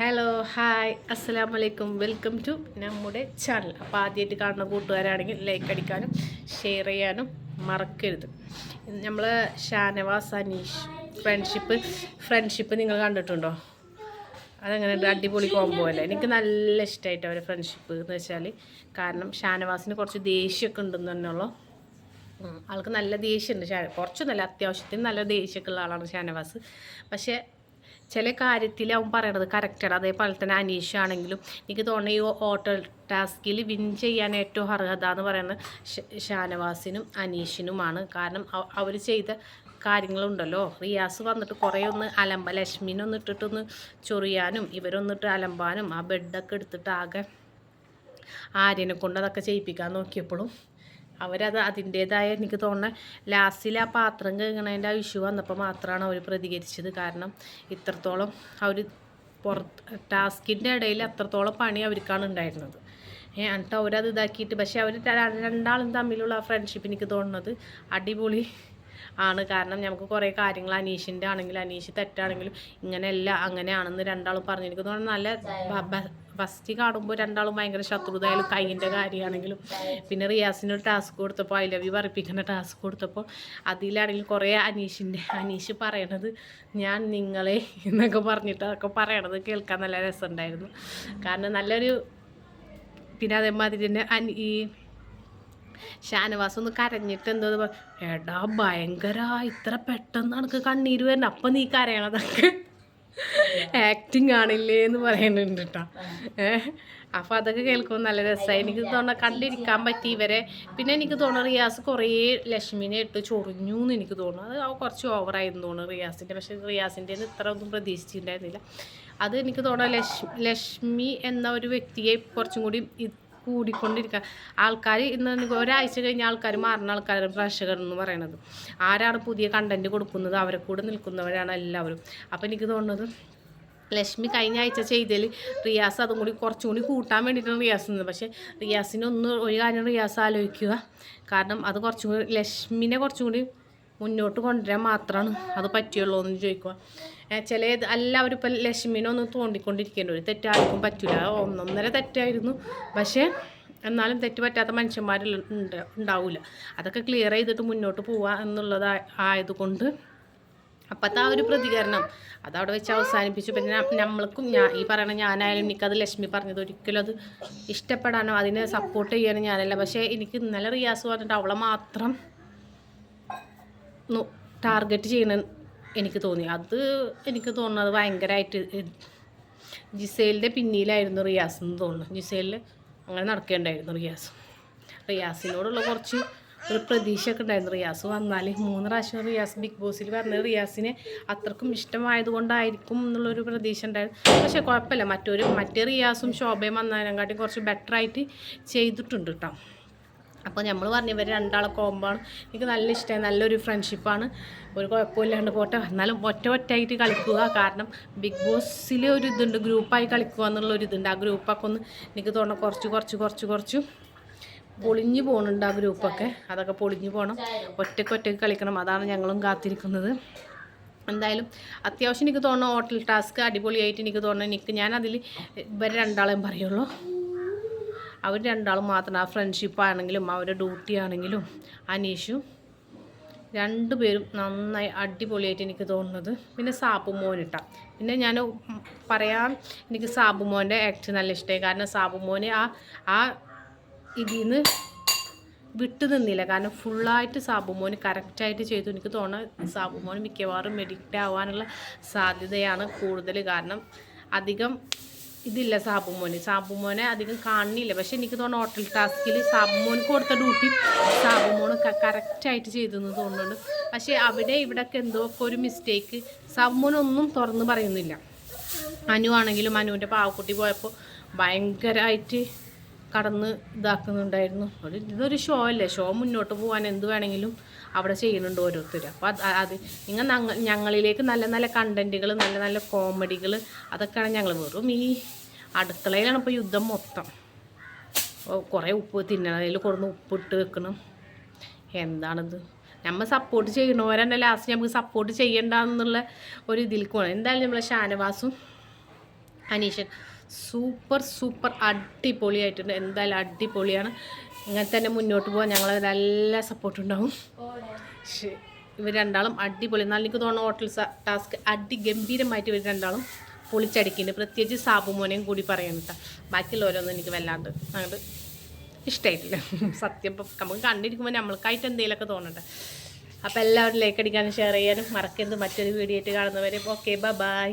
Hello hi അസ്സലാം വലൈക്കും welcome to നമ്മുടെ ചാനൽ അപ്പോൾ ആദ്യമായിട്ട് കാണുന്ന കൂട്ടുകാരാണെങ്കിൽ ലൈക്ക് അടിക്കാനും ഷെയർ ചെയ്യാനും മറക്കരുത്. നമ്മൾ ഷാനവാസ് അനീഷ് ഫ്രണ്ട്ഷിപ്പ് ഫ്രണ്ട്ഷിപ്പ് നിങ്ങൾ കണ്ടിട്ടുണ്ടോ? അതങ്ങനെ അടിപൊളി കോംബോ അല്ലേ? എനിക്ക് നല്ല ഇഷ്ടമായിട്ട് അവരെ ഫ്രണ്ട്ഷിപ്പ് എന്ന് വെച്ചാൽ കാരണം ഷാനവാസിന് കുറച്ച് ദേഷ്യമൊക്കെ ഉണ്ടെന്ന് തന്നെയുള്ളൂ. ആൾക്ക് നല്ല ദേഷ്യമുണ്ട്. ഷാ നല്ല അത്യാവശ്യത്തിന് നല്ല ദേഷ്യമൊക്കെ ഉള്ള ആളാണ് ഷാനവാസ്. പക്ഷേ ചില കാര്യത്തിൽ അവൻ പറയണത് കറക്റ്റാണ് അതേപോലെ തന്നെ അനീഷ് ആണെങ്കിലും എനിക്ക് തോന്നുന്നു ഈ ഓട്ടോ ടാസ്കിൽ വിൻ ചെയ്യാൻ ഏറ്റവും അർഹത എന്ന് പറയുന്നത് ഷാനവാസിനും അനീഷിനുമാണ്. കാരണം അവർ ചെയ്ത കാര്യങ്ങളുണ്ടല്ലോ. റിയാസ് വന്നിട്ട് കുറേ ഒന്ന് അലമ്പ ലക്ഷ്മിനൊന്ന് ഇട്ടിട്ടൊന്ന് ചൊറിയാനും ഇവരൊന്നിട്ട് അലമ്പാനും ആ ബെഡൊക്കെ എടുത്തിട്ട് ആകെ ആര്യനെ കൊണ്ട് അതൊക്കെ ചെയ്യിപ്പിക്കാൻ നോക്കിയപ്പോഴും അവരത് അതിന്റേതായ എനിക്ക് തോന്നുന്ന ലാസ്റ്റിൽ ആ പാത്രം കഴുകണതിന്റെ ആ ഇഷ്യൂ വന്നപ്പോൾ മാത്രമാണ് അവർ പ്രതികരിച്ചത്. കാരണം ഇത്രത്തോളം അവർ പുറത്ത് ടാസ്കിന്റെ ഇടയിൽ അത്രത്തോളം പണി അവർക്കാണ് ഉണ്ടായിരുന്നത് എന്നിട്ട് അവരത് ഇതാക്കിയിട്ട് പക്ഷേ അവർ രണ്ടാളും തമ്മിലുള്ള ആ ഫ്രണ്ട്ഷിപ്പ് എനിക്ക് തോന്നുന്നത് അടിപൊളി ആണ്. കാരണം നമുക്ക് കുറേ കാര്യങ്ങൾ അനീഷിന്റെ ആണെങ്കിലും അനീഷ് തെറ്റാണെങ്കിലും ഇങ്ങനെയല്ല അങ്ങനെയാണെന്ന് രണ്ടാളും പറഞ്ഞു എനിക്ക് തോന്നുന്നു നല്ല ഫസ്റ്റ് കാണുമ്പോൾ രണ്ടാളും ഭയങ്കര ശത്രുതയായാലും കൈയിന്റെ കാര്യമാണെങ്കിലും പിന്നെ റിയാസിന് ഒരു ടാസ്ക് കൊടുത്തപ്പോൾ ഐ ലവ് യു പറയിപ്പിക്കുന്ന ടാസ്ക് കൊടുത്തപ്പോൾ അതിലാണെങ്കിൽ കുറേ അനീഷിന്റെ അനീഷ് പറയണത് ഞാൻ നിങ്ങളെ എന്നൊക്കെ പറഞ്ഞിട്ട് അതൊക്കെ പറയണത് കേൾക്കാൻ നല്ല രസമുണ്ടായിരുന്നു. കാരണം നല്ലൊരു പിന്നെ അതേമാതിരി തന്നെ ഈ ഷാനവാസ് ഒന്ന് കരഞ്ഞിട്ട് എന്തോ എടാ ഭയങ്കര ഇത്ര പെട്ടെന്ന് എനിക്ക് കണ്ണീര് വരുന്നത്. അപ്പം നീ കരയണതൊക്കെ ആക്ടിങ് ആണില്ലേ എന്ന് പറയുന്നുണ്ട് കേട്ടോ ഏഹ് അപ്പം അതൊക്കെ കേൾക്കുമ്പോൾ നല്ല രസമായി എനിക്ക് തോന്നുന്ന കണ്ടിരിക്കാൻ പറ്റി ഇവരെ. പിന്നെ എനിക്ക് തോന്നുന്നു റിയാസ് കുറേ ലക്ഷ്മിനെ ഇട്ട് ചൊറിഞ്ഞു എന്ന് എനിക്ക് തോന്നുന്നു. അത് അവ കുറച്ച് ഓവറായിരുന്നു തോന്നുന്നു റിയാസിന്റെ പക്ഷേ റിയാസിന്റെ ഇത്ര ഒന്നും പ്രതീക്ഷിച്ചിട്ടുണ്ടായിരുന്നില്ല. അത് എനിക്ക് തോന്നുന്നു ലക്ഷ്മി ലക്ഷ്മി എന്ന ഒരു വ്യക്തിയെ കുറച്ചും കൂടി കൂടിക്കൊണ്ടിരിക്കുക ആൾക്കാർ ഇന്ന് ഒരാഴ്ച കഴിഞ്ഞ ആൾക്കാർ മാറുന്ന ആൾക്കാരാണ് പ്രേക്ഷകർ എന്ന് പറയുന്നത് ആരാണ് പുതിയ കണ്ടന്റ് കൊടുക്കുന്നത്? അവരെ കൂടെ നിൽക്കുന്നവരാണ് എല്ലാവരും. അപ്പോൾ എനിക്ക് തോന്നുന്നത് ലക്ഷ്മി കഴിഞ്ഞ ആഴ്ച ചെയ്തതിൽ റിയാസ് അതും കൂടി കുറച്ചും കൂടി കൂട്ടാൻ വേണ്ടിയിട്ടാണ് റിയാസ് നിന്നത്. പക്ഷേ റിയാസിനൊന്നും ഒരു കാര്യം റിയാസ് ആലോചിക്കുക. കാരണം അത് കുറച്ചും കൂടി ലക്ഷ്മിനെ കുറച്ചും കൂടി മുന്നോട്ട് കൊണ്ടുവരാൻ മാത്രമാണ് അത് പറ്റുള്ളൂ എന്ന് ചോദിക്കുക ചില എല്ലാവരും ഇപ്പം ഒന്ന് തോണ്ടിക്കൊണ്ടിരിക്കേണ്ട ഒരു തെറ്റാർക്കും പറ്റില്ല ഒന്നൊന്നര തെറ്റായിരുന്നു. പക്ഷേ എന്നാലും തെറ്റ് പറ്റാത്ത മനുഷ്യന്മാരിൽ ഉണ്ട് ഉണ്ടാവില്ല അതൊക്കെ ക്ലിയർ ചെയ്തിട്ട് മുന്നോട്ട് പോവുക എന്നുള്ളത് ആയതുകൊണ്ട് അപ്പോഴത്തെ ആ ഒരു പ്രതികരണം അതവിടെ വെച്ച് അവസാനിപ്പിച്ചു. പിന്നെ നമ്മൾക്കും ഞാൻ ഈ പറയണ ഞാനായാലും എനിക്കത് ലക്ഷ്മി പറഞ്ഞത് ഒരിക്കലും അത് ഇഷ്ടപ്പെടാനോ അതിനെ സപ്പോർട്ട് ചെയ്യാനോ ഞാനല്ല. പക്ഷേ എനിക്ക് ഇന്നലെ റിയാസ് പറഞ്ഞിട്ട് അവളെ മാത്രം ടാർഗറ്റ് ചെയ്യണ എനിക്ക് തോന്നി. അത് എനിക്ക് തോന്നുന്നത് ഭയങ്കരമായിട്ട് ജിസേലിന്റെ പിന്നിലായിരുന്നു റിയാസ് എന്ന് തോന്നുന്നു. ജിസേലിൽ അങ്ങനെ നടക്കേണ്ടായിരുന്നു റിയാസ്. റിയാസിനോടുള്ള കുറച്ച് ഒരു പ്രതീക്ഷയൊക്കെ ഉണ്ടായിരുന്നു. റിയാസ് വന്നാൽ മൂന്ന് പ്രാവശ്യം റിയാസ് ബിഗ് ബോസിൽ പറഞ്ഞത് റിയാസിനെ അത്രക്കും ഇഷ്ടമായത് കൊണ്ടായിരിക്കും എന്നുള്ളൊരു പ്രതീക്ഷ ഉണ്ടായിരുന്നു പക്ഷേ കുഴപ്പമില്ല. മറ്റൊരു മറ്റേ റിയാസും ശോഭയും വന്നതിനെക്കാട്ടി കുറച്ച് ബെറ്ററായിട്ട് ചെയ്തിട്ടുണ്ട് കേട്ടോ അപ്പോൾ നമ്മൾ പറഞ്ഞു ഇവർ രണ്ടാളെ കോമ്പാണ് എനിക്ക് നല്ല ഇഷ്ടമായി നല്ലൊരു ഫ്രണ്ട്ഷിപ്പാണ് ഒരു കുഴപ്പമില്ലാണ്ട് പോട്ടെ. എന്നാലും ഒറ്റ ഒറ്റയായിട്ട് കളിക്കുക. കാരണം ബിഗ് ബോസിൽ ഒരു ഇതുണ്ട്. ഗ്രൂപ്പായി കളിക്കുക എന്നുള്ള ഒരു ഇതുണ്ട്. ആ ഗ്രൂപ്പൊക്കെ ഒന്ന് എനിക്ക് തോന്നുന്നു കുറച്ച് കുറച്ച് കുറച്ച് കുറച്ച് പൊളിഞ്ഞു പോകുന്നുണ്ട് ആ ഗ്രൂപ്പൊക്കെ അതൊക്കെ പൊളിഞ്ഞു പോകണം ഒറ്റയ്ക്ക് ഒറ്റയ്ക്ക് കളിക്കണം. അതാണ് ഞങ്ങളും കാത്തിരിക്കുന്നത്. എന്തായാലും അത്യാവശ്യം എനിക്ക് തോന്നണം ഹോട്ടൽ ടാസ്ക് അടിപൊളിയായിട്ട് എനിക്ക് തോന്നുന്നു. എനിക്ക് ഞാനതിൽ ഇവരെ ഇവർ രണ്ടാളെയും പറയുള്ളൂ. അവർ രണ്ടാളും മാത്രം ആ ഫ്രണ്ട്ഷിപ്പ് ആണെങ്കിലും അവരുടെ ഡ്യൂട്ടി ആണെങ്കിലും അനീഷും രണ്ടുപേരും നന്നായി അടിപൊളിയായിട്ട് എനിക്ക് തോന്നുന്നത്. പിന്നെ സാബു മോനിട്ട പിന്നെ ഞാൻ പറയാം എനിക്ക് സാബു മോന്റെ ആക്ട് നല്ല ഇഷ്ടമായി കാരണം സാബു മോന് ആ ആ ഇതിൽ നിന്ന് വിട്ടു നിന്നില്ല. കാരണം ഫുള്ളായിട്ട് സാബുമോന് കറക്റ്റായിട്ട് ചെയ്തു. എനിക്ക് തോന്നുന്നു സാബുമോന് മിക്കവാറും മെഡിക്റ്റ് ആവാനുള്ള സാധ്യതയാണ് കൂടുതൽ. കാരണം അധികം ഇതില്ല സാബുമോന്. സാബുമോനെ അധികം കാണില്ല പക്ഷെ എനിക്ക് തോന്നുന്നു ഹോട്ടൽ ടാസ്കിൽ സാബുമോന് കൊടുത്ത ഡ്യൂട്ടി സാബുമോന് കറക്റ്റായിട്ട് ചെയ്തെന്ന് തോന്നുന്നുണ്ട്. പക്ഷേ അവിടെ ഇവിടെയൊക്കെ എന്തോ ഒക്കെ ഒരു മിസ്റ്റേക്ക് സാബുമോനൊന്നും തുറന്ന് പറയുന്നില്ല. അനു ആണെങ്കിലും അനുവിന്റെ പാവക്കുട്ടി പോയപ്പോൾ ഭയങ്കരമായിട്ട് കടന്ന് ഇതാക്കുന്നുണ്ടായിരുന്നു. ഇതൊരു ഷോ അല്ലേ? ഷോ മുന്നോട്ട് പോകാൻ എന്ത് വേണമെങ്കിലും അവിടെ ചെയ്യുന്നുണ്ട് ഓരോരുത്തർ അപ്പോൾ അത് അത് നിങ്ങൾ ഞങ്ങളിലേക്ക് നല്ല നല്ല കണ്ടന്റുകൾ നല്ല നല്ല കോമഡികൾ അതൊക്കെയാണ് ഞങ്ങൾ വെറും ഈ അടുക്കളയിലാണ് ഇപ്പോൾ യുദ്ധം മൊത്തം. കുറേ ഉപ്പ് തിന്നണതിൽ കൊടുന്ന് ഉപ്പിട്ട് വെക്കണം. എന്താണിത്? നമ്മൾ സപ്പോർട്ട് ചെയ്യണവരെന്നെ ലാസ്റ്റ് നമുക്ക് സപ്പോർട്ട് ചെയ്യണ്ടെന്നുള്ള ഒരു ഇതിൽ എന്തായാലും നമ്മളെ ഷാനവാസും അനീഷൻ സൂപ്പർ സൂപ്പർ അടിപൊളിയായിട്ടുണ്ട്. എന്തായാലും അടിപൊളിയാണ്. ഇങ്ങനെ തന്നെ മുന്നോട്ട് പോകാൻ ഞങ്ങൾ നല്ല സപ്പോർട്ട് ഉണ്ടാവും. ഇവർ രണ്ടാളും അടിപൊളി. എന്നാൽ എനിക്ക് തോന്നുന്നു ഹോട്ടൽ ടാസ്ക് അടിഗംഭീരമായിട്ട് ഇവർ രണ്ടാളും പൊളിച്ചടിക്കുന്നുണ്ട്. പ്രത്യേകിച്ച് സാബു മോനെയും കൂടി പറയുന്നു കേട്ടോ ബാക്കിയുള്ളവരൊന്നും എനിക്ക് വല്ലാണ്ട് അങ്ങോട്ട് ഇഷ്ടമായിട്ടില്ല സത്യം ഇപ്പം നമുക്ക് കണ്ടിരിക്കുമ്പോൾ നമ്മൾക്കായിട്ട് എന്തെങ്കിലുമൊക്കെ തോന്നട്ടെ. അപ്പോൾ എല്ലാവരും ലൈക്ക് അടിക്കാനും ഷെയർ ചെയ്യാനും മറക്കരുത്. മറ്റൊരു വീഡിയോ ആയിട്ട് കാണുന്നവരെ. Okay bye